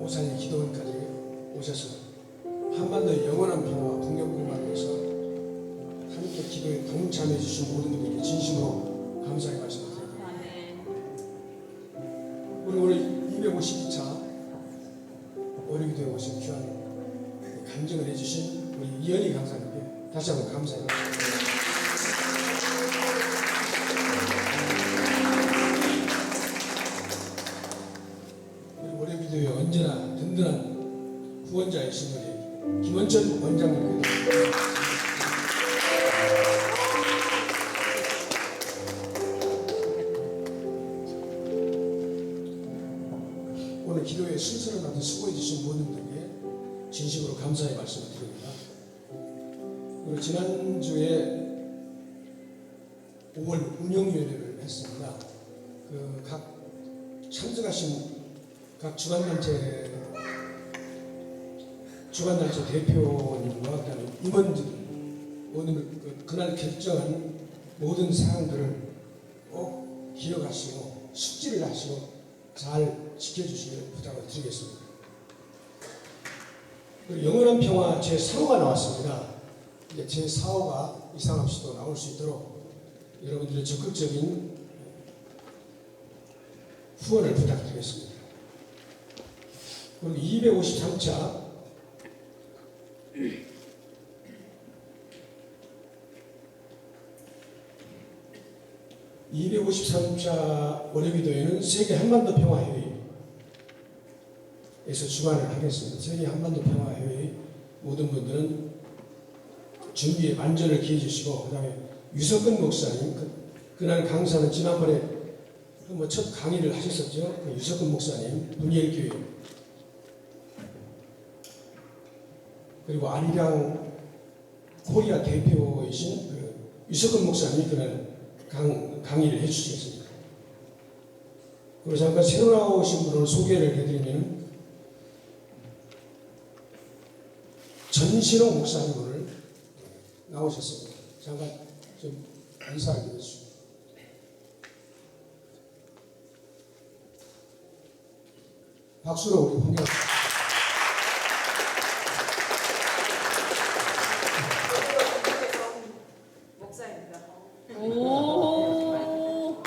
오산리 기도원까지 오셔서 한반도의 영원한 평화와 북녘공간을 위해서 함께 기도에 동참해 주신 모든 분들께 진심으로 감사의 말씀을 드립니다. 오늘 252차 오리기도에 오신 귀한 간증을 해주신 우리 이현희 강사님께 다시 한번 감사의 말씀 우리 김원철 원장님께도 오늘 기도에 순서를 만든 수고해 주신 모든 분에게 진심으로 감사의 말씀을 드립니다. 그리고 지난주에 5월 운영위원회를 했습니다. 그 각 참석하신 각 주관단체 주관단체 대표님과 그다음에 임원들 오늘 그, 그날 결정한 모든 사항들을 꼭 기억하시고 숙지를 하시고 잘 지켜주시길 부탁을 드리겠습니다. 그리고 영원한 평화 제4호가 나왔습니다. 이제 제4호가 이상 없이 또 나올 수 있도록 여러분들의 적극적인 후원을 부탁드리겠습니다. 그리고 253차 (253차) 월요기도에는 세계 한반도 평화회의에서 주관을 하겠습니다. 세계 한반도 평화회의 모든 분들은 준비에 만전을 기해 주시고 그다음에 유석근 목사님 그, 그날 강사는 지난번에 그 뭐 첫 강의를 하셨었죠. 그 유석근 목사님, 문예일교회 그리고 아리랑 코리아 대표이신 그 유석근 목사님이 그날 강, 강의를 해주시겠습니다. 그리고 잠깐 새로 나오신 분을 소개를 해드리면 전신호 목사님 오늘 나오셨습니다. 잠깐 좀 인사를 드려주시죠. 박수로 우리 환영. 목사입니다. 오 멋져요.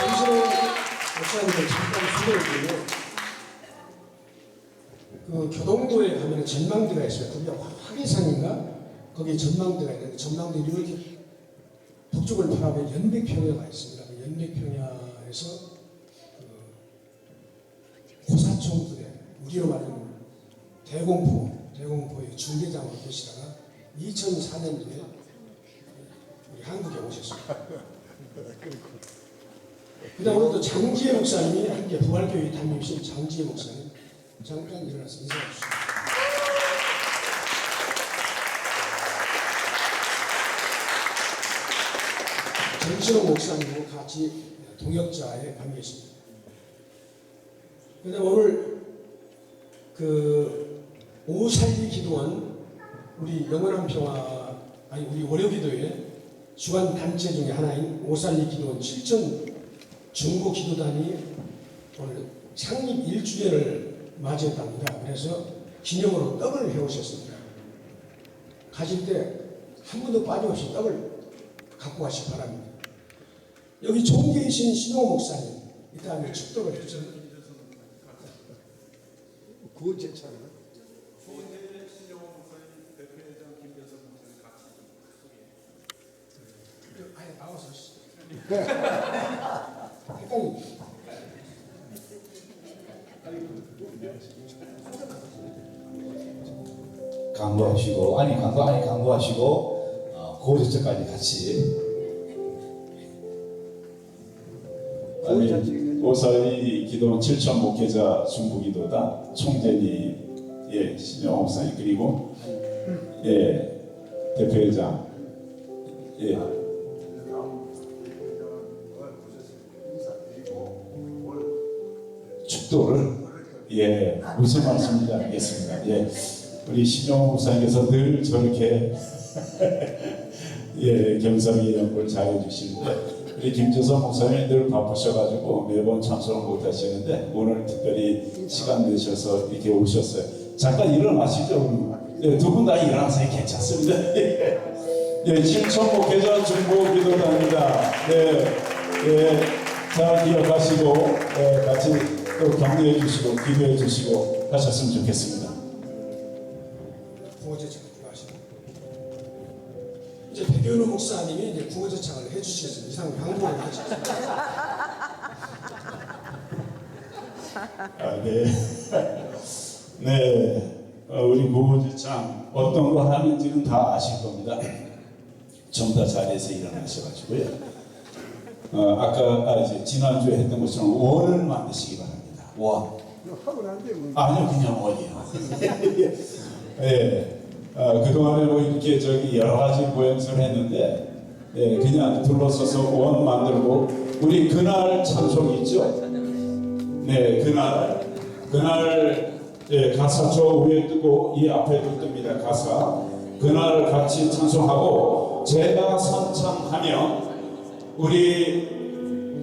전신호 목사님을 잠깐 소개를 드리면 그 교동도에 가면 전망대가 있어요. 거기가 화계산인가? 거기에 전망대가 있는데 전망대 이렇게 북쪽을 바라보면 연백평야가 있습니다. 그 연백평야에서 그 부대, 우리로 말하면 대공포, 대공포의 중대장으로 계시다가 2004년도에 우리 한국에 오셨습니다. 그다음 오늘 또 장지혜 목사님이 함께 부활교회 담임이신 장지혜 목사님 잠깐 일어나서 인사해 주시죠. 정신호 목사님과 같이 동역자에 관계했습니다. 그다음 오늘 그 오살리 기도원 우리 영원한 평화 아니 우리 월요기도회 주간 단체 중에 하나인 오살리 기도원 7천 중고 기도단이 오늘 창립 1주년을 맞이했답니다. 그래서 기념으로 떡을 해오셨습니다. 가실 때한 번도 빠짐없이 떡을 갖고 가시기 바랍니다. 여기 종계이신 신호 목사님 이 다음에 축도를 해주세요. 그건 제 차례. 아예 나와서. 강구하시고 아니 강구 아니 강구하시고 어, 고대처까지 같이 아니, 오살리 기도원 7천 목회자 중부기도단 총재리 예 신영 목사님 그리고 예 대표회장 예. 축도를 예 무슨 말씀인지 알겠습니다. 예. 우리 신영 목사님께서 늘 저렇게 예 겸손히 연구를 잘해 주시는데 우리 김재선 목사님 늘 바쁘셔가지고 매번 참석을 못 하시는데 오늘 특별히 시간 내셔서 이렇게 오셨어요. 잠깐 일어나시죠. 네, 두 분 다 일어나세요. 괜찮습니다. 네, 신천 목회자 중보 기도단입니다. 네, 네, 잘 기억하시고 네, 같이 또 격려해 주시고 기도해 주시고 하셨으면 좋겠습니다. 구호제창 이제 백현우 목사님이 이제 구호제창을 해주시겠습니다. 이상 방법을 하셨습니다. 아, 네. 네. 어, 우리 구호지창 어떤 거 하는지는 다 아실 겁니다. 좀더 자리에서 일어나셔가지고요. 어, 아까 아, 이제 지난주에 했던 것처럼 원을 만드시기 바랍니다. 원. 하면 안 돼요. 아니요, 그냥 원이요. 예. 어, 그동안에 뭐 이렇게 저기 여러 가지 모양새를 했는데, 예, 그냥 둘러서서 원 만들고, 우리 그날 찬송 있죠? 네, 그날, 그날, 예, 가사 저 위에 뜨고, 이 앞에도 뜹니다, 가사. 그날 같이 찬송하고, 제가 선창하면, 우리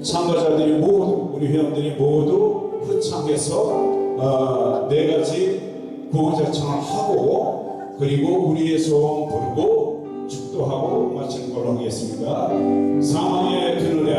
참가자들이 모두 우리 회원들이 모두 흡창해서 어, 네 가지 구호자청을 하고 그리고 우리의 소원 부르고 축도하고 마치는 걸로 하겠습니다. 사망의 그늘에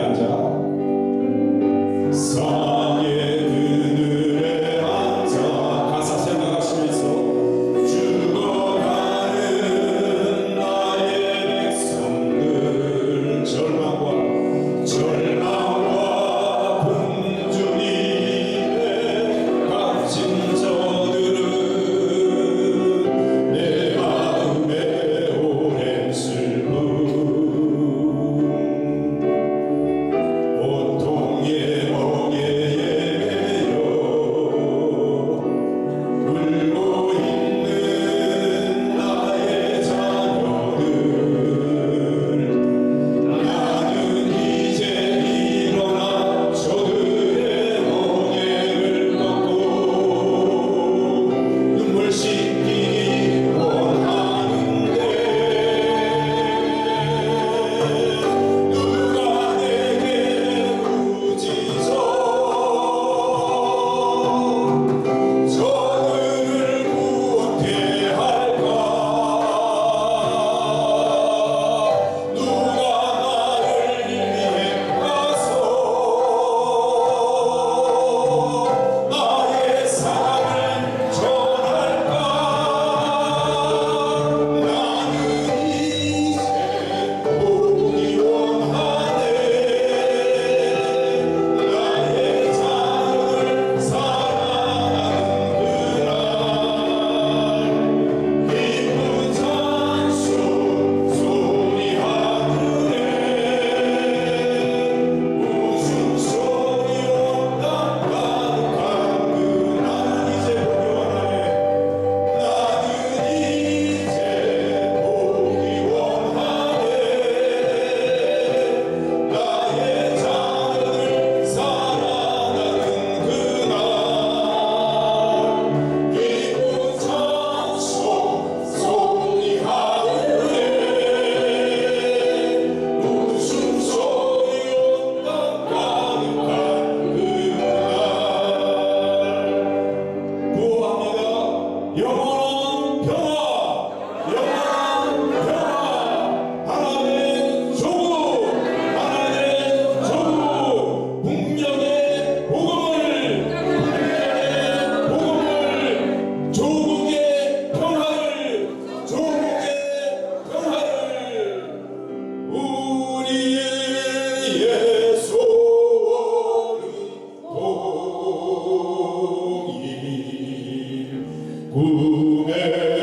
동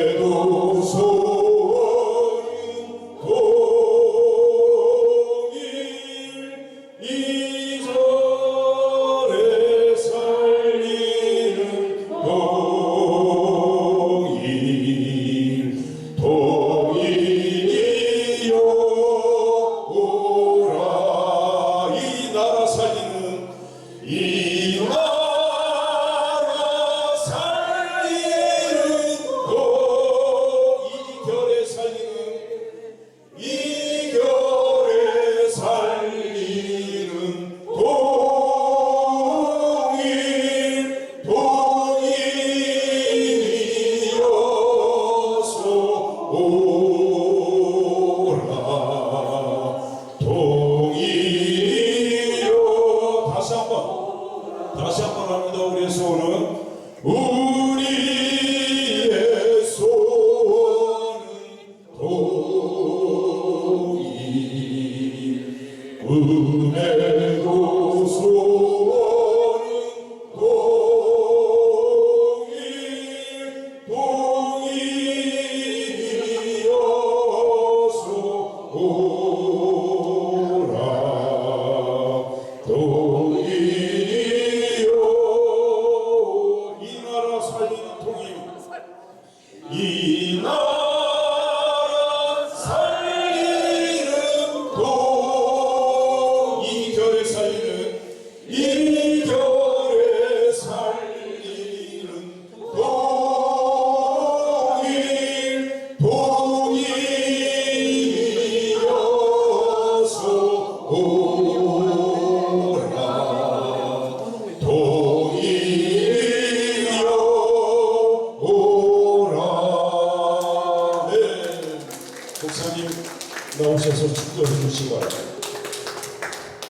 은혜